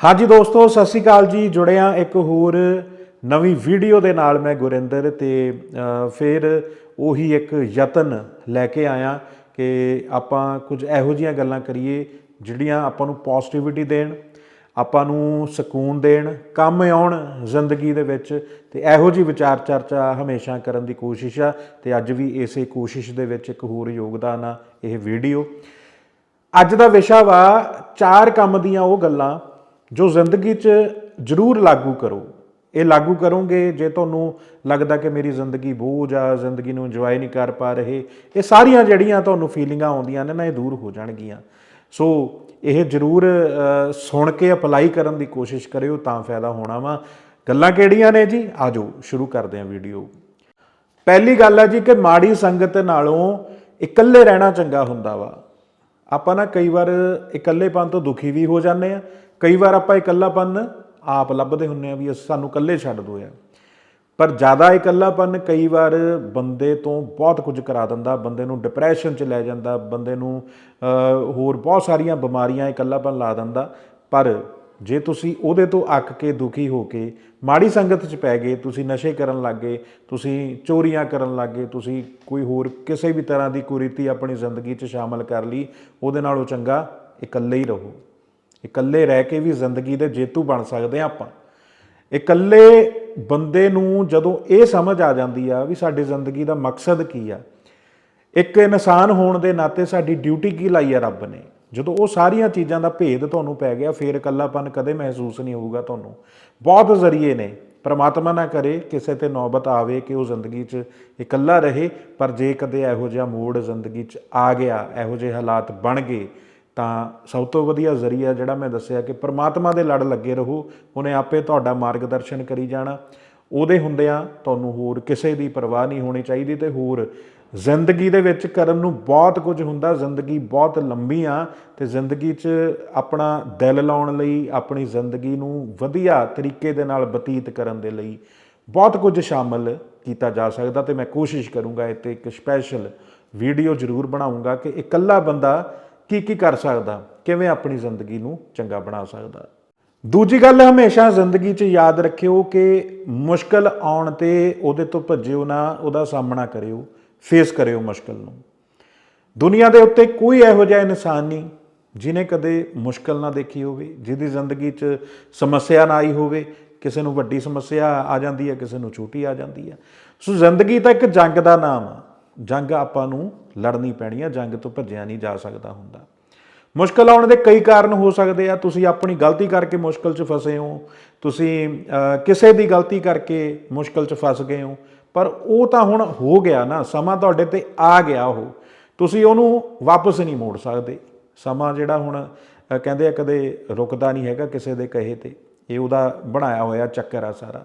ਹਾਂਜੀ ਦੋਸਤੋ, ਸਤਿ ਸ਼੍ਰੀ ਅਕਾਲ ਜੀ। ਜੁੜਿਆ ਇੱਕ ਹੋਰ ਨਵੀਂ ਵੀਡੀਓ ਦੇ ਨਾਲ ਮੈਂ ਗੁਰਿੰਦਰ ਤੇ ਫਿਰ ਉਹੀ ਇੱਕ ਯਤਨ ਲੈ ਕੇ ਆਇਆ ਕਿ ਆਪਾਂ ਕੁਝ ਇਹੋ ਜੀਆਂ ਗੱਲਾਂ ਕਰੀਏ ਜਿਹੜੀਆਂ ਆਪਾਂ ਨੂੰ ਪੋਜ਼ਿਟਿਵਿਟੀ ਦੇਣ, ਆਪਾਂ ਨੂੰ ਸਕੂਨ ਦੇਣ, ਕੰਮ ਆਉਣ ਜ਼ਿੰਦਗੀ ਦੇ ਵਿੱਚ। ਤੇ ਇਹੋ ਜੀ ਵਿਚਾਰ ਚਰਚਾ ਹਮੇਸ਼ਾ ਕਰਨ ਦੀ ਕੋਸ਼ਿਸ਼ ਆ ਤੇ ਅੱਜ ਵੀ ਇਸੇ ਕੋਸ਼ਿਸ਼ ਦੇ ਵਿੱਚ ਇੱਕ ਹੋਰ ਯੋਗਦਾਨ ਆ ਇਹ ਵੀਡੀਓ। ਅੱਜ ਦਾ ਵਿਸ਼ਾ ਵਾ ਚਾਰ ਕੰਮ ਦੀਆਂ ਉਹ ਗੱਲਾਂ। ਜੋ ਜ਼ਿੰਦਗੀ 'ਚ ਜ਼ਰੂਰ ਲਾਗੂ ਕਰੋ, ਇਹ ਲਾਗੂ ਕਰੋਗੇ ਜੇ ਤੁਹਾਨੂੰ ਲੱਗਦਾ ਕਿ ਮੇਰੀ ਜ਼ਿੰਦਗੀ ਬੋਝ ਆ, ਜ਼ਿੰਦਗੀ ਨੂੰ ਇੰਜੋਏ ਨਹੀਂ ਕਰ ਪਾ ਰਹੇ, ਇਹ ਸਾਰੀਆਂ ਜਿਹੜੀਆਂ ਤੁਹਾਨੂੰ ਫੀਲਿੰਗਾਂ ਆਉਂਦੀਆਂ ਨੇ ਨਾ, ਇਹ ਦੂਰ ਹੋ ਜਾਣਗੀਆਂ। ਸੋ ਇਹ ਜ਼ਰੂਰ ਸੁਣ ਕੇ ਅਪਲਾਈ ਕਰਨ ਦੀ ਕੋਸ਼ਿਸ਼ ਕਰਿਓ, ਤਾਂ ਫਾਇਦਾ ਹੋਣਾ ਵਾ। ਗੱਲਾਂ ਕਿਹੜੀਆਂ ਨੇ ਜੀ? ਆਜੋ, ਸ਼ੁਰੂ ਕਰਦੇ ਹਾਂ ਵੀਡੀਓ ਪਹਿਲੀ ਗੱਲ ਹੈ ਜੀ ਕਿ ਮਾੜੀ ਸੰਗਤ ਨਾਲੋਂ ਇਕੱਲੇ ਰਹਿਣਾ ਚੰਗਾ ਹੁੰਦਾ ਵਾ। ਆਪਾਂ ਨਾ ਕਈ ਵਾਰ ਇਕੱਲੇਪਨ ਤੋਂ ਦੁਖੀ ਵੀ ਹੋ ਜਾਂਦੇ ਆ ਕਈ ਵਾਰ ਆਪਾਂ ਇਕੱਲਾਪਨ ਆਪ ਲੱਭਦੇ ਹੁੰਨੇ ਆ ਵੀ ਅਸੀਂ ਸਾਨੂੰ ਇਕੱਲੇ ਛੱਡ ਦੋ ਆ ਪਰ ਜ਼ਿਆਦਾ ਇਕੱਲਾਪਨ ਕਈ ਵਾਰ ਬੰਦੇ ਤੋਂ ਬਹੁਤ ਕੁਝ ਕਰਾ ਦਿੰਦਾ, ਬੰਦੇ ਨੂੰ ਡਿਪਰੈਸ਼ਨ 'ਚ ਲੈ ਜਾਂਦਾ, ਬੰਦੇ ਨੂੰ ਹੋਰ ਬਹੁਤ ਸਾਰੀਆਂ ਬਿਮਾਰੀਆਂ ਇਕੱਲਾਪਨ ਲਾ ਦਿੰਦਾ। ਪਰ ਜੇ ਤੁਸੀਂ ਉਹਦੇ ਤੋਂ ਅੱਕ ਕੇ ਦੁਖੀ ਹੋ ਕੇ ਮਾੜੀ ਸੰਗਤ 'ਚ ਪੈ ਗਏ, ਤੁਸੀਂ ਨਸ਼ੇ ਕਰਨ ਲੱਗ ਗਏ, ਤੁਸੀਂ ਚੋਰੀਆਂ ਕਰਨ ਲੱਗ ਗਏ, ਤੁਸੀਂ ਕੋਈ ਹੋਰ ਕਿਸੇ ਵੀ ਤਰ੍ਹਾਂ ਦੀ ਕੁਰੀਤੀ ਆਪਣੀ ਜ਼ਿੰਦਗੀ 'ਚ ਸ਼ਾਮਲ ਕਰ ਲਈ, ਉਹਦੇ ਨਾਲੋਂ ਚੰਗਾ ਇਕੱਲੇ ਹੀ ਰਹੋ। ਇਕੱਲੇ ਰਹਿ ਕੇ ਵੀ ਜ਼ਿੰਦਗੀ ਦੇ ਜੇਤੂ ਬਣ ਸਕਦੇ ਆ ਆਪਾਂ। ਇਕੱਲੇ ਬੰਦੇ ਨੂੰ ਜਦੋਂ ਇਹ ਸਮਝ ਆ ਜਾਂਦੀ ਆ ਵੀ ਸਾਡੀ ਜ਼ਿੰਦਗੀ ਦਾ ਮਕਸਦ ਕੀ ਆ, ਇੱਕ ਇਨਸਾਨ ਹੋਣ ਦੇ ਨਾਤੇ ਸਾਡੀ ਡਿਊਟੀ ਕੀ ਲਾਈ ਆ ਰੱਬ ਨੇ? ਜਦੋਂ ਉਹ ਸਾਰੀਆਂ ਚੀਜ਼ਾਂ ਦਾ ਭੇਦ ਤੁਹਾਨੂੰ ਪੈ ਗਿਆ, ਫਿਰ ਇਕੱਲਾਪਨ ਕਦੇ ਮਹਿਸੂਸ ਨਹੀਂ ਹੋਊਗਾ ਤੁਹਾਨੂੰ। ਬਹੁਤ ਜ਼ਰੀਏ ਨੇ। ਪਰਮਾਤਮਾ ਨਾ ਕਰੇ ਕਿਸੇ ਤੇ ਨੌਬਤ ਆਵੇ ਕਿ ਉਹ ਜ਼ਿੰਦਗੀ 'ਚ ਇਕੱਲਾ ਰਹੇ, ਪਰ ਜੇ ਕਦੇ ਇਹੋ ਜਿਹਾ ਮੋੜ ਜ਼ਿੰਦਗੀ 'ਚ ਆ ਗਿਆ, ਇਹੋ ਜਿਹੇ ਹਾਲਾਤ ਬਣ ਗਏ ਤਾਂ ਸਭ ਤੋਂ ਵਧੀਆ ਜ਼ਰੀਆ ਜਿਹੜਾ ਮੈਂ ਦੱਸਿਆ ਕਿ ਪ੍ਰਮਾਤਮਾ ਦੇ ਲੜ ਲੱਗੇ ਰਹੋ, ਉਹਨੇ ਆਪੇ ਤੁਹਾਡਾ ਮਾਰਗਦਰਸ਼ਨ ਕਰੀ ਜਾਣਾ। ਉਹਦੇ ਹੁੰਦਿਆਂ ਤੁਹਾਨੂੰ ਹੋਰ ਕਿਸੇ ਦੀ ਪਰਵਾਹ ਨਹੀਂ ਹੋਣੀ ਚਾਹੀਦੀ ਤੇ ਹੋਰ ਜ਼ਿੰਦਗੀ ਦੇ ਵਿੱਚ ਕਰਨ ਨੂੰ ਬਹੁਤ ਕੁਝ ਹੁੰਦਾ, ਜ਼ਿੰਦਗੀ ਬਹੁਤ ਲੰਬੀ ਆ ਤੇ ਜ਼ਿੰਦਗੀ 'ਚ ਆਪਣਾ ਦਿਲ ਲਾਉਣ ਲਈ, ਆਪਣੀ ਜ਼ਿੰਦਗੀ ਨੂੰ ਵਧੀਆ ਤਰੀਕੇ ਦੇ ਨਾਲ ਬਤੀਤ ਕਰਨ ਦੇ ਲਈ ਬਹੁਤ ਕੁਝ ਸ਼ਾਮਲ ਕੀਤਾ ਜਾ ਸਕਦਾ ਤੇ ਮੈਂ ਕੋਸ਼ਿਸ਼ ਕਰੂੰਗਾ ਇੱਥੇ ਇੱਕ ਸਪੈਸ਼ਲ ਵੀਡੀਓ ਜ਼ਰੂਰ ਬਣਾਉਂਗਾ ਕਿ ਇਕੱਲਾ ਬੰਦਾ ਕੀ ਕੀ ਕਰ ਸਕਦਾ? ਕਿਵੇਂ ਆਪਣੀ ਜ਼ਿੰਦਗੀ ਨੂੰ ਚੰਗਾ ਬਣਾ ਸਕਦਾ? ਦੂਜੀ ਗੱਲ, ਹਮੇਸ਼ਾ ਜ਼ਿੰਦਗੀ 'ਚ ਯਾਦ ਰੱਖਿਓ ਕਿ ਮੁਸ਼ਕਲ ਆਉਣ ਤੇ ਉਹਦੇ ਤੋਂ ਭੱਜਿਓ ਨਾ, ਉਹਦਾ ਸਾਹਮਣਾ ਕਰਿਓ ਫੇਸ ਕਰਿਓ ਮੁਸ਼ਕਲ ਨੂੰ। ਦੁਨੀਆ ਦੇ ਉੱਤੇ ਕੋਈ ਇਹੋ ਜਿਹਾ ਇਨਸਾਨ ਨਹੀਂ ਜਿਨੇ ਕਦੇ ਮੁਸ਼ਕਲ ਨਾ ਦੇਖੀ ਹੋਵੇ, ਜਿਹਦੀ ਜ਼ਿੰਦਗੀ 'ਚ ਸਮੱਸਿਆ ਨਾ ਆਈ ਹੋਵੇ, ਕਿਸੇ ਨੂੰ ਵੱਡੀ ਸਮੱਸਿਆ ਆ ਜਾਂਦੀ ਹੈ, ਕਿਸੇ ਨੂੰ ਛੋਟੀ ਆ ਜਾਂਦੀ ਹੈ। ਸੋ ਜ਼ਿੰਦਗੀ ਤਾਂ ਇੱਕ ਜੰਗ ਦਾ ਨਾਮ ਆ। ਜੰਗ ਆਪਾਂ ਨੂੰ ਲੜਨੀ ਪੈਣੀ ਆ, ਜੰਗ ਤੋਂ ਭੱਜਿਆ ਨਹੀਂ ਜਾ ਸਕਦਾ ਹੁੰਦਾ। ਮੁਸ਼ਕਲ ਆਉਣ ਦੇ ਕਈ ਕਾਰਨ ਹੋ ਸਕਦੇ ਆ। ਤੁਸੀਂ ਆਪਣੀ ਗਲਤੀ ਕਰਕੇ ਮੁਸ਼ਕਲ 'ਚ ਫਸੇ ਹੋ। ਤੁਸੀਂ ਕਿਸੇ ਦੀ ਗਲਤੀ ਕਰਕੇ ਮੁਸ਼ਕਲ 'ਚ ਫਸ ਗਏ ਹੋ। ਪਰ ਉਹ ਤਾਂ ਹੁਣ ਹੋ ਗਿਆ ਨਾ, ਸਮਾਂ ਤੁਹਾਡੇ ਤੇ ਆ ਗਿਆ ਉਹ। ਤੁਸੀਂ ਉਹਨੂੰ ਵਾਪਸ ਨਹੀਂ ਮੋੜ ਸਕਦੇ। ਸਮਾਂ ਜਿਹੜਾ ਹੁਣ ਕਹਿੰਦੇ ਆ ਕਦੇ ਰੁਕਦਾ ਨਹੀਂ ਹੈਗਾ ਕਿਸੇ ਦੇ ਕਹੇ ਤੇ। ਇਹ ਉਹਦਾ ਬਣਾਇਆ ਹੋਇਆ ਚੱਕਰ ਆ ਸਾਰਾ।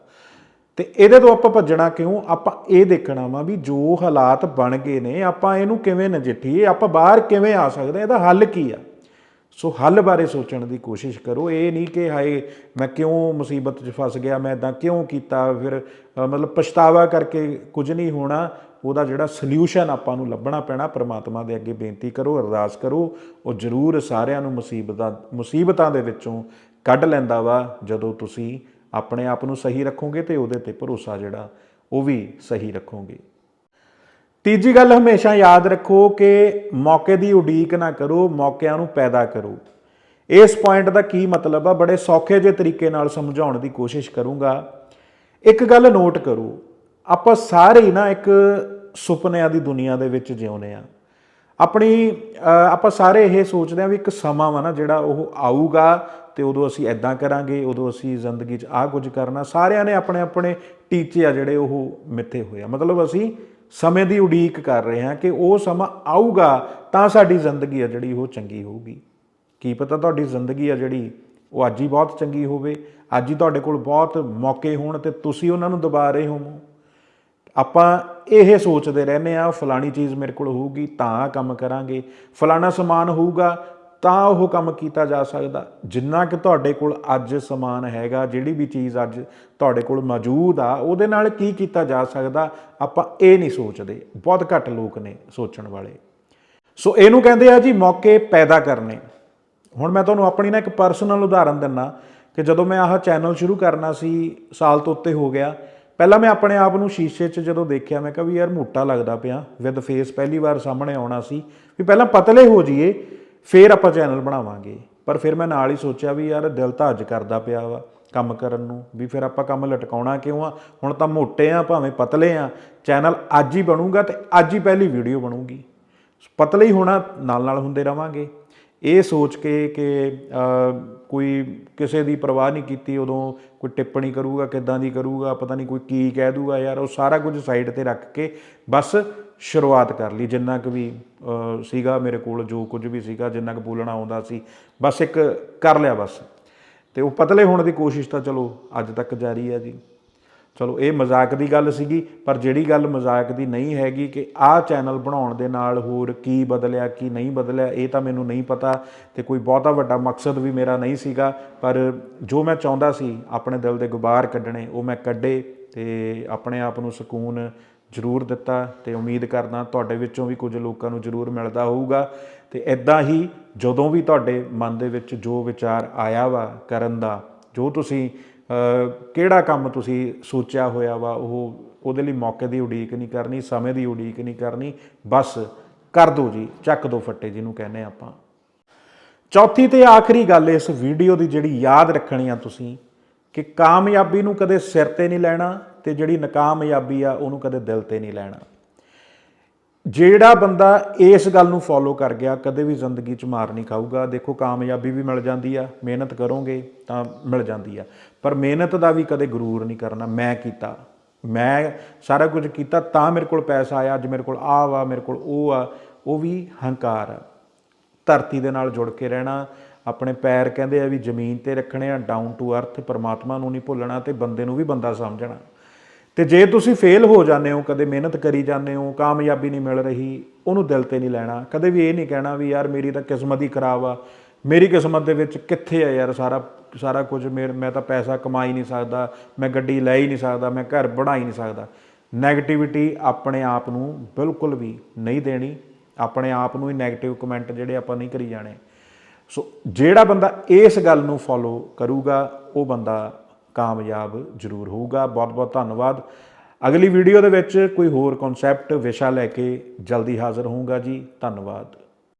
ਤੇ ਇਹਦੇ ਤੋਂ ਆਪਾਂ ਭੱਜਣਾ ਕਿਉਂ? ਆਪਾਂ ਇਹ ਦੇਖਣਾ ਵਾ ਵੀ ਜੋ ਹਾਲਾਤ ਬਣ ਗਏ ਨੇ ਆਪਾਂ ਇਹਨੂੰ ਕਿਵੇਂ ਨਜਿੱਠੀਏ? ਆਪਾਂ ਬਾਹਰ ਕਿਵੇਂ ਆ ਸਕਦੇ ਹਾਂ, ਇਹਦਾ ਹੱਲ ਕੀ ਆ? ਸੋ ਹੱਲ ਬਾਰੇ ਸੋਚਣ ਦੀ ਕੋਸ਼ਿਸ਼ ਕਰੋ। ਇਹ ਨਹੀਂ ਕਿ ਹਾਏ ਮੈਂ ਕਿਉਂ ਮੁਸੀਬਤ 'ਚ ਫਸ ਗਿਆ ਮੈਂ ਇਦਾਂ ਕਿਉਂ ਕੀਤਾ? ਫਿਰ ਮਤਲਬ ਪਛਤਾਵਾ ਕਰਕੇ ਕੁਝ ਨਹੀਂ ਹੋਣਾ। ਉਹਦਾ ਜਿਹੜਾ ਸੋਲੂਸ਼ਨ ਆਪਾਂ ਨੂੰ ਲੱਭਣਾ ਪੈਣਾ ਪ੍ਰਮਾਤਮਾ ਦੇ ਅੱਗੇ ਬੇਨਤੀ ਕਰੋ ਅਰਦਾਸ ਕਰੋ। ਉਹ ਜ਼ਰੂਰ ਸਾਰਿਆਂ ਨੂੰ ਮੁਸੀਬਤਾਂ ਮੁਸੀਬਤਾਂ ਦੇ ਵਿੱਚੋਂ ਕੱਢ ਲੈਂਦਾ ਵਾ ਜਦੋਂ ਤੁਸੀਂ ਆਪਣੇ ਆਪ ਨੂੰ ਸਹੀ ਰੱਖੋਗੇ ਤੇ ਉਹਦੇ ਤੇ ਭਰੋਸਾ ਜਿਹੜਾ, ਉਹ ਵੀ ਸਹੀ ਰੱਖੋਗੇ। ਤੀਜੀ ਗੱਲ ਹਮੇਸ਼ਾ ਯਾਦ ਰੱਖੋ ਕਿ ਮੌਕੇ ਦੀ ਉਡੀਕ ਨਾ ਕਰੋ, ਮੌਕਿਆਂ ਨੂੰ ਪੈਦਾ ਕਰੋ। ਇਸ ਪੁਆਇੰਟ ਦਾ ਕੀ ਮਤਲਬ ਆ? ਬੜੇ ਸੌਖੇ ਜਿਹੇ ਤਰੀਕੇ ਨਾਲ ਸਮਝਾਉਣ ਦੀ ਕੋਸ਼ਿਸ਼ ਕਰੂੰਗਾ। ਇੱਕ ਗੱਲ ਨੋਟ ਕਰੋ, ਆਪਾਂ ਸਾਰੇ ਹੀ ਨਾ ਇੱਕ ਸੁਪਨਿਆਂ ਦੀ ਦੁਨੀਆ ਦੇ ਵਿੱਚ ਜਿਉਂਦੇ ਆ ਆਪਣੀ ਆਪਾਂ ਸਾਰੇ ਇਹ ਸੋਚਦੇ ਆ ਵੀ ਇੱਕ ਸਮਾਂ ਵਾ ਨਾ ਜਿਹੜਾ ਉਹ ਆਊਗਾ ਤੇ ਉਦੋਂ ਅਸੀਂ ਐਦਾਂ ਕਰਾਂਗੇ, ਉਦੋਂ ਅਸੀਂ ਜ਼ਿੰਦਗੀ 'ਚ ਆਹ ਕੁਝ ਕਰਨਾ। ਸਾਰਿਆਂ ਨੇ ਆਪਣੇ ਆਪਣੇ ਟੀਚੇ ਆ ਜਿਹੜੇ ਉਹ ਮਿੱਥੇ ਹੋਏ ਆ। ਮਤਲਬ ਅਸੀਂ ਸਮੇਂ ਦੀ ਉਡੀਕ ਕਰ ਰਹੇ ਹਾਂ ਕਿ ਉਹ ਸਮਾਂ ਆਊਗਾ ਤਾਂ ਸਾਡੀ ਜ਼ਿੰਦਗੀ ਆ ਜਿਹੜੀ ਉਹ ਚੰਗੀ ਹੋਊਗੀ। ਕੀ ਪਤਾ ਤੁਹਾਡੀ ਜ਼ਿੰਦਗੀ ਆ ਜਿਹੜੀ ਉਹ ਅੱਜ ਹੀ ਬਹੁਤ ਚੰਗੀ ਹੋਵੇ, ਅੱਜ ਹੀ ਤੁਹਾਡੇ ਕੋਲ ਬਹੁਤ ਮੌਕੇ ਹੋਣ ਤੇ ਤੁਸੀਂ ਉਹਨਾਂ ਨੂੰ ਦਬਾ ਰਹੇ ਹੋਵੋ। ਆਪਾਂ ਇਹ ਸੋਚਦੇ ਰਹਿੰਦੇ ਆ ਫਲਾਣੀ ਚੀਜ਼ ਮੇਰੇ ਕੋਲ ਹੋਊਗੀ, ਤਾਂ ਕੰਮ ਕਰਾਂਗੇ। ਫਲਾਣਾ ਸਮਾਨ ਹੋਊਗਾ, ਤਾਂ ਉਹ ਕੰਮ ਕੀਤਾ ਜਾ ਸਕਦਾ। ਜਿੰਨਾ ਕਿ ਤੁਹਾਡੇ ਕੋਲ ਅੱਜ ਸਮਾਨ ਹੈਗਾ, ਜਿਹੜੀ ਵੀ ਚੀਜ਼ ਅੱਜ ਤੁਹਾਡੇ ਕੋਲ ਮੌਜੂਦ ਆ, ਉਹਦੇ ਨਾਲ ਕੀ ਕੀਤਾ ਜਾ ਸਕਦਾ, ਆਪਾਂ ਇਹ ਨਹੀਂ ਸੋਚਦੇ। ਬਹੁਤ ਘੱਟ ਲੋਕ ਨੇ ਸੋਚਣ ਵਾਲੇ। ਸੋ ਇਹਨੂੰ ਕਹਿੰਦੇ ਆ ਜੀ ਮੌਕੇ ਪੈਦਾ ਕਰਨੇ। ਹੁਣ ਮੈਂ ਤੁਹਾਨੂੰ ਆਪਣੀ ਨਾ ਇੱਕ ਪਰਸਨਲ ਉਦਾਹਰਨ ਦਿੰਨਾ ਕਿ ਜਦੋਂ ਮੈਂ ਆਹ ਚੈਨਲ ਸ਼ੁਰੂ ਕਰਨਾ ਸੀ, ਸਾਲ ਤੋਂ ਉੱਤੇ ਹੋ ਗਿਆ ਪਹਿਲਾਂ ਮੈਂ ਆਪਣੇ ਆਪ ਨੂੰ ਸ਼ੀਸ਼ੇ 'ਚ ਜਦੋਂ ਦੇਖਿਆ, ਮੈਂ ਕਿਹਾ ਵੀ ਯਾਰ ਮੋਟਾ ਲੱਗਦਾ ਪਿਆ ਵਿਦ ਫੇਸ ਪਹਿਲੀ ਵਾਰ ਸਾਹਮਣੇ ਆਉਣਾ ਸੀ। ਵੀ ਪਹਿਲਾਂ ਪਤਲੇ ਹੋ ਜਾਈਏ, ਫੇਰ ਆਪਾਂ ਚੈਨਲ ਬਣਾਵਾਂਗੇ। ਪਰ ਫਿਰ ਮੈਂ ਨਾਲ ਹੀ ਸੋਚਿਆ ਵੀ ਯਾਰ ਦਿਲ ਤਾਂ ਅੱਜ ਕਰਦਾ ਪਿਆ ਵਾ ਕੰਮ ਕਰਨ ਨੂੰ, ਵੀ ਫਿਰ ਆਪਾਂ ਕੰਮ ਲਟਕਾਉਣਾ ਕਿਉਂ ਆ? ਹੁਣ ਤਾਂ ਮੋਟੇ ਆ, ਭਾਵੇਂ ਪਤਲੇ ਆ, ਚੈਨਲ ਅੱਜ ਹੀ ਬਣੂਗਾ ਤੇ ਅੱਜ ਹੀ ਪਹਿਲੀ ਵੀਡੀਓ ਬਣੂਗੀ। ਪਤਲੇ ਹੀ ਹੋਣਾ ਨਾਲ ਨਾਲ ਹੁੰਦੇ ਰਵਾਂਗੇ। ਇਹ ਸੋਚ ਕੇ ਕਿ ਕੋਈ ਕਿਸੇ ਦੀ ਪਰਵਾਹ ਨਹੀਂ ਕੀਤੀ, ਉਦੋਂ ਕੋਈ ਟਿੱਪਣੀ ਕਰੂਗਾ, ਕਿੱਦਾਂ ਦੀ ਕਰੂਗਾ, ਪਤਾ ਨਹੀਂ ਕੋਈ ਕੀ ਕਹਿ ਦੂਗਾ ਯਾਰ, ਉਹ ਸਾਰਾ ਕੁਝ ਸਾਈਡ ਤੇ ਰੱਖ ਕੇ ਬਸ ਸ਼ੁਰੂਆਤ ਕਰ ਲਈ, ਜਿੰਨਾ ਕੁ ਵੀ ਸੀਗਾ ਮੇਰੇ ਕੋਲ, ਜੋ ਕੁਝ ਵੀ ਸੀਗਾ, ਜਿੰਨਾ ਕੁ ਬੋਲਣਾ ਆਉਂਦਾ ਸੀ, ਬਸ ਇੱਕ ਕਰ ਲਿਆ ਬਸ। ਤੇ ਉਹ ਪਤਲੇ ਹੋਣ ਦੀ ਕੋਸ਼ਿਸ਼ ਤਾਂ ਚਲੋ ਅੱਜ ਤੱਕ ਜਾਰੀ ਹੈ ਜੀ। ਚਲੋ, ਇਹ ਮਜ਼ਾਕ ਦੀ ਗੱਲ ਸੀਗੀ, ਪਰ ਜਿਹੜੀ ਗੱਲ ਮਜ਼ਾਕ ਦੀ ਨਹੀਂ ਹੈਗੀ ਕਿ ਆਹ ਚੈਨਲ ਬਣਾਉਣ ਦੇ ਨਾਲ ਹੋਰ ਕੀ ਬਦਲਿਆ, ਕੀ ਨਹੀਂ ਬਦਲਿਆ, ਇਹ ਤਾਂ ਮੈਨੂੰ ਨਹੀਂ ਪਤਾ ਤੇ ਕੋਈ ਬਹੁਤਾ ਵੱਡਾ ਮਕਸਦ ਵੀ ਮੇਰਾ ਨਹੀਂ ਸੀਗਾ, ਪਰ ਜੋ ਮੈਂ ਚਾਹੁੰਦਾ ਸੀ ਆਪਣੇ ਦਿਲ ਦੇ ਗੁਬਾਰ ਕੱਢਣੇ, ਉਹ ਮੈਂ ਕੱਢੇ ਤੇ ਆਪਣੇ ਆਪ ਨੂੰ ਸਕੂਨ ਜ਼ਰੂਰ ਦਿੱਤਾ ਤੇ ਉਮੀਦ ਕਰਦਾ ਤੁਹਾਡੇ ਵਿੱਚੋਂ ਵੀ ਕੁਝ ਲੋਕਾਂ ਨੂੰ ਜ਼ਰੂਰ ਮਿਲਦਾ ਹੋਊਗਾ ਤੇ ਇਦਾਂ ਹੀ ਜਦੋਂ ਵੀ ਤੁਹਾਡੇ ਮਨ ਦੇ ਵਿੱਚ ਜੋ ਵਿਚਾਰ ਆਇਆ ਵਾ ਕਰਨ ਦਾ, ਜੋ ਤੁਸੀਂ ਕਿਹੜਾ ਕੰਮ ਤੁਸੀਂ ਸੋਚਿਆ ਹੋਇਆ ਵਾ? ਉਹ ਉਹਦੇ ਲਈ ਮੌਕੇ ਦੀ ਉਡੀਕ ਨਹੀਂ ਕਰਨੀ, ਸਮੇਂ ਦੀ ਉਡੀਕ ਨਹੀਂ ਕਰਨੀ। ਬਸ ਕਰ ਦਿਓ ਜੀ, ਚੱਕ ਦੋ ਫੱਟੇ ਜਿਹਨੂੰ ਕਹਿੰਦੇ ਆਪਾਂ। ਚੌਥੀ ਤੇ ਆਖਰੀ ਗੱਲ ਇਸ ਵੀਡੀਓ ਦੀ ਜਿਹੜੀ ਯਾਦ ਰੱਖਣੀ ਆ ਤੁਸੀਂ, ਕਿ ਕਾਮਯਾਬੀ ਨੂੰ ਕਦੇ ਸਿਰ ਤੇ ਨਹੀਂ ਲੈਣਾ ਤੇ ਜਿਹੜੀ ਨਾਕਾਮਯਾਬੀ ਆ ਉਹਨੂੰ ਕਦੇ ਦਿਲ ਤੇ ਨਹੀਂ ਲੈਣਾ। ਜਿਹੜਾ ਬੰਦਾ ਇਸ ਗੱਲ ਨੂੰ ਫੋਲੋ ਕਰ ਗਿਆ, ਕਦੇ ਵੀ ਜ਼ਿੰਦਗੀ 'ਚ ਮਾਰ ਨਹੀਂ ਖਾਊਗਾ। ਦੇਖੋ, ਕਾਮਯਾਬੀ ਵੀ ਮਿਲ ਜਾਂਦੀ ਆ, ਮਿਹਨਤ ਕਰੋਗੇ ਤਾਂ ਮਿਲ ਜਾਂਦੀ ਆ। ਪਰ ਮਿਹਨਤ ਦਾ ਵੀ ਕਦੇ ਗਰੂਰ ਨਹੀਂ ਕਰਨਾ। ਮੈਂ ਕੀਤਾ। ਮੈਂ ਸਾਰਾ ਕੁਝ ਕੀਤਾ ਤਾਂ ਮੇਰੇ ਕੋਲ ਪੈਸਾ ਆਇਆ, ਅੱਜ ਮੇਰੇ ਕੋਲ ਆ ਵਾ, ਮੇਰੇ ਕੋਲ ਉਹ ਆ। ਉਹ ਵੀ ਹੰਕਾਰ ਆ। ਧਰਤੀ ਦੇ ਨਾਲ ਜੁੜ ਕੇ ਰਹਿਣਾ, ਆਪਣੇ ਪੈਰ ਕਹਿੰਦੇ ਆ ਵੀ ਜ਼ਮੀਨ ਤੇ ਰੱਖਣੇ ਆ ਡਾਊਨ ਟੂ ਅਰਥ ਪਰਮਾਤਮਾ ਨੂੰ ਨਹੀਂ ਭੁੱਲਣਾ ਤੇ ਬੰਦੇ ਨੂੰ ਵੀ ਬੰਦਾ ਸਮਝਣਾ। ਤੇ ਜੇ ਤੁਸੀਂ ਫੇਲ ਹੋ ਜਾਂਦੇ ਹੋ, ਕਦੇ ਮਿਹਨਤ ਕਰੀ ਜਾਂਦੇ ਹੋ, ਕਾਮਯਾਬੀ ਨਹੀਂ ਮਿਲ ਰਹੀ, ਉਹਨੂੰ ਦਿਲ ਤੇ ਨਹੀਂ ਲੈਣਾ। ਕਦੇ ਵੀ ਇਹ ਨਹੀਂ ਕਹਿਣਾ ਵੀ ਯਾਰ ਮੇਰੀ ਤਾਂ ਕਿਸਮਤ ਹੀ ਖਰਾਬ ਆ, ਮੇਰੀ ਕਿਸਮਤ ਦੇ ਵਿੱਚ ਕਿੱਥੇ ਆ ਯਾਰ ਸਾਰਾ ਸਾਰਾ ਕੁਝ ਮੇਰ ਮੈਂ ਤਾਂ ਪੈਸਾ ਕਮਾ ਹੀ ਨਹੀਂ ਸਕਦਾ, ਮੈਂ ਗੱਡੀ ਲੈ ਹੀ ਨਹੀਂ ਸਕਦਾ, ਮੈਂ ਘਰ ਬਣਾ ਹੀ ਨਹੀਂ ਸਕਦਾ। ਨੈਗੇਟਿਵਿਟੀ ਆਪਣੇ ਆਪ ਨੂੰ ਬਿਲਕੁਲ ਵੀ ਨਹੀਂ ਦੇਣੀ, ਆਪਣੇ ਆਪ ਨੂੰ ਹੀ ਨੈਗੇਟਿਵ ਕਮੈਂਟ ਜਿਹੜੇ ਆਪਾਂ ਨਹੀਂ ਕਰੀ ਜਾਣੇ। ਸੋ ਜਿਹੜਾ ਬੰਦਾ ਇਸ ਗੱਲ ਨੂੰ ਫੋਲੋ ਕਰੂਗਾ, ਉਹ ਬੰਦਾ ਕਾਮਯਾਬ ਜ਼ਰੂਰ ਹੋਊਗਾ। ਬਹੁਤ ਬਹੁਤ ਧੰਨਵਾਦ। ਅਗਲੀ ਵੀਡੀਓ ਦੇ ਵਿੱਚ ਕੋਈ ਹੋਰ ਕਨਸੈਪਟ ਵਿਸ਼ਾ ਲੈ ਕੇ ਜਲਦੀ ਹਾਜ਼ਰ ਹੋਊਗਾ ਜੀ। ਧੰਨਵਾਦ।